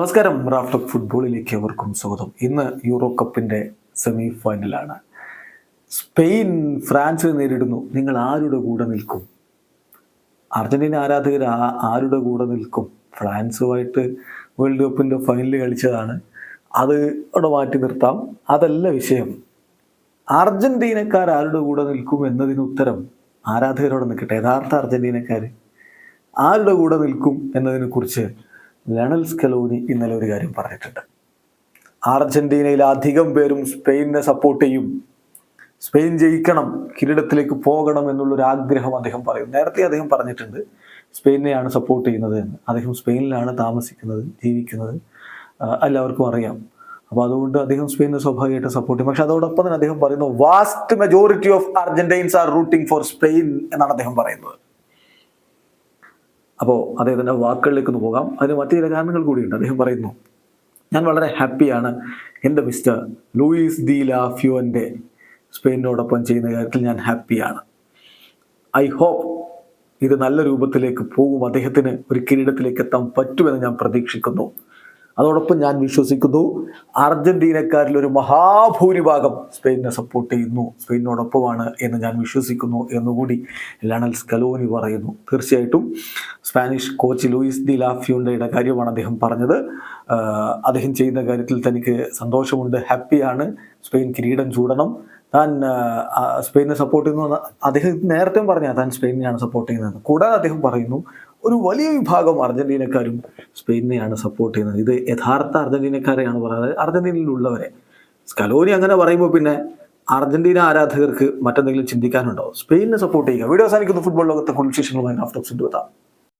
നമസ്കാരം റാഫ്ലക് ഫുട്ബോളിലേക്ക് അവർക്കും സ്വാഗതം. ഇന്ന് യൂറോ കപ്പിന്റെ സെമി ഫൈനലാണ് സ്പെയിൻ ഫ്രാൻസിനെ നേരിടുന്നു. നിങ്ങൾ ആരുടെ കൂടെ നിൽക്കും? അർജന്റീന ആരാധകർ ആരുടെ കൂടെ നിൽക്കും? ഫ്രാൻസുമായിട്ട് വേൾഡ് കപ്പിന്റെ ഫൈനൽ കളിച്ചതാണ്. അത് അവിടെ മാറ്റി നിർത്താം. അതല്ല വിഷയം. അർജന്റീനക്കാർ ആരുടെ കൂടെ നിൽക്കും എന്നതിന് ഉത്തരം ആരാധകരോട് നിൽക്കട്ടെ? യഥാർത്ഥ അർജന്റീനക്കാർ ആരുടെ കൂടെ നിൽക്കും എന്നതിനെ കുറിച്ച് ലണൽ സ്കലോനി ഇന്നലെ ഒരു കാര്യം പറഞ്ഞിട്ടുണ്ട്. അർജന്റീനയിൽ അധികം പേരും സ്പെയിനെ സപ്പോർട്ട് ചെയ്യും. സ്പെയിൻ ജയിക്കണം കിരീടത്തിലേക്ക് പോകണം എന്നുള്ളൊരു ആഗ്രഹം അദ്ദേഹം പറയും നേരത്തെ അദ്ദേഹം പറഞ്ഞിട്ടുണ്ട് സ്പെയിനെയാണ് സപ്പോർട്ട് ചെയ്യുന്നത് എന്ന്. അദ്ദേഹം സ്പെയിനിലാണ് താമസിക്കുന്നത് ജീവിക്കുന്നത് എല്ലാവർക്കും അറിയാം. അപ്പോൾ അതുകൊണ്ട് അദ്ദേഹം സ്പെയിനെ സ്വാഭാവികമായിട്ട് സപ്പോർട്ട് ചെയ്യും. പക്ഷെ അതോടൊപ്പം തന്നെ അദ്ദേഹം പറയുന്നു vast majority of Argentines are rooting for Spain എന്നാണ് അദ്ദേഹം പറയുന്നത്. അപ്പോൾ അദ്ദേഹത്തിന്റെ വാക്കുകളിലേക്ക് ഒന്ന് പോകാം. അതിന് മറ്റു ചില കാരണങ്ങൾ കൂടിയുണ്ട്. അദ്ദേഹം പറയുന്നു ഞാൻ വളരെ ഹാപ്പിയാണ് എന്റെ മിസ്റ്റർ ലൂയിസ് ദി ലാഫ്യുവന്റെ സ്പെയിനോടൊപ്പം ചെയ്യുന്ന കാര്യത്തിൽ ഞാൻ ഹാപ്പിയാണ്. ഐ ഹോപ്പ് ഇത് നല്ല രൂപത്തിലേക്ക് പോകും. അദ്ദേഹത്തിന് ഒരു കിരീടത്തിലേക്ക് എത്താൻ പറ്റുമെന്ന് ഞാൻ പ്രതീക്ഷിക്കുന്നു. അതോടൊപ്പം ഞാൻ വിശ്വസിക്കുന്നു അർജന്റീനക്കാരിൽ ഒരു മഹാഭൂരിഭാഗം സ്പെയിനെ സപ്പോർട്ട് ചെയ്യുന്നു. സ്പെയിനോടൊപ്പമാണ് എന്ന് ഞാൻ വിശ്വസിക്കുന്നു എന്നുകൂടി ലണൽ സ്കലോനി പറയുന്നു. തീർച്ചയായിട്ടും സ്പാനിഷ് കോച്ച് ലൂയിസ് ദി ലാഫ്യൂണ്ടയുടെ കാര്യമാണ് അദ്ദേഹം പറഞ്ഞത്. അദ്ദേഹം ചെയ്യുന്ന കാര്യത്തിൽ തനിക്ക് സന്തോഷമുണ്ട്. ഹാപ്പിയാണ്. സ്പെയിൻ കിരീടം ചൂടണം. താൻ സ്പെയിനെ സപ്പോർട്ട് ചെയ്യുന്നു അദ്ദേഹം നേരത്തെ പറഞ്ഞാൽ താൻ സ്പെയിനെയാണ് സപ്പോർട്ട് ചെയ്യുന്നത്. കൂടാതെ അദ്ദേഹം പറയുന്നു ഒരു വലിയ വിഭാഗം അർജന്റീനക്കാരും സ്പെയിനെയാണ് സപ്പോർട്ട് ചെയ്യുന്നത്. ഇത് യഥാർത്ഥ അർജന്റീനക്കാരെയാണ് പറയുന്നത്. അർജന്റീനയിലുള്ളവരെ. സ്കലോനി അങ്ങനെ പറയുമ്പോൾ പിന്നെ അർജന്റീന ആരാധകർക്ക് മറ്റെന്തെങ്കിലും ചിന്തിക്കാനുണ്ടോ? സ്പെയിനെ സപ്പോർട്ട് ചെയ്യുക. വീഡിയോ അവസാനിക്കുന്നു. ഫുട്ബോൾ ലോകത്തെ കുളിശേഷങ്ങളുമായി ആഫ്റ്റർ ടോക്സിന്റെ എത്താം.